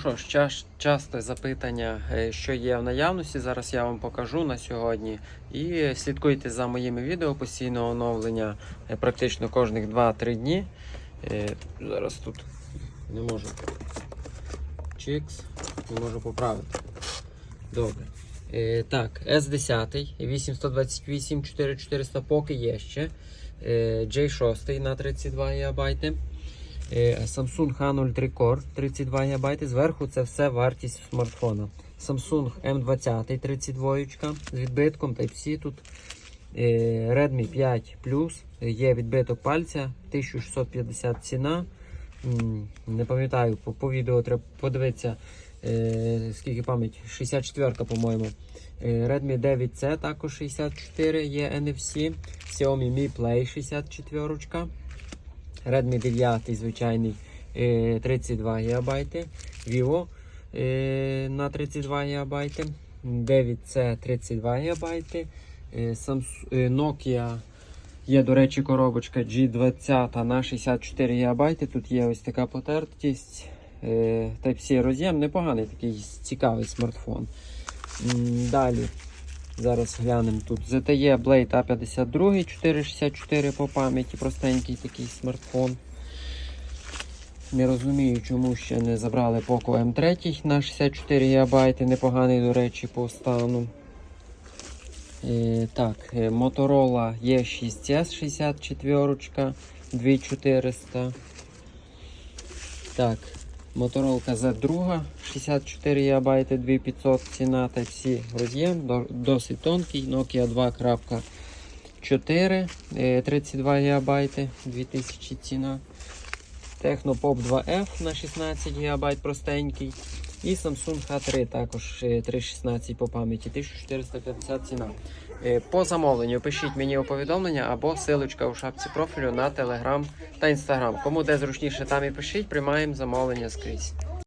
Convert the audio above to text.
Що ж, ча- часте запитання, е, що є в наявності, зараз я вам покажу на сьогодні. І слідкуйте за моїми відео постійного оновлення е, практично кожних 2-3 дні. Е, Зараз тут не можу. Чикс, не можу поправити. Добре. Так, S10, 8128, 4400 поки є ще. Е, J6 на 32 ГБ. Е, Samsung H03 Core 32 ГБ. Зверху це все вартість смартфона. Samsung M20 32 з відбитком Type-C тут. Е, Redmi 5 Plus. Є відбиток пальця 1650 ціна. Не пам'ятаю, по, по відео треба подивитися, е, скільки пам'ять. 64, по-моєму. Е, Redmi 9C також 64 є NFC. Xiaomi Mi Play 64. Redmi 9 звичайний е, 32 ГБ. Vivo е, на 32 ГБ. 9C 32 ГБ. Е, е, Nokia є, до речі, коробочка G20 на 64 ГБ. Тут є ось така потертість. Е, Type-C роз'єм, непоганий такий цікавий смартфон. Далі. Зараз глянемо тут. ZTE Blade A52 464 по пам'яті, простенький такий смартфон. Не розумію, чому ще не забрали Poco M3 на 64 ГБ, непоганий, до речі, по стану. Е, так, е, Motorola E6S 64 2400. Так, Motorola Z2 64 ГБ 2500 ціна Type-C роз'єм, досить тонкий, Nokia 2.4 е, 32 ГБ 2000 ціна. Технопоп 2F на 16 ГБ простенький. І Samsung H3 також е, 316 по пам'яті, 1450 ціна. Е, По замовленню пишіть мені у повідомлення або силочка у шапці профілю на Telegram та Instagram. Кому де зручніше, там і пишіть, приймаємо замовлення скрізь.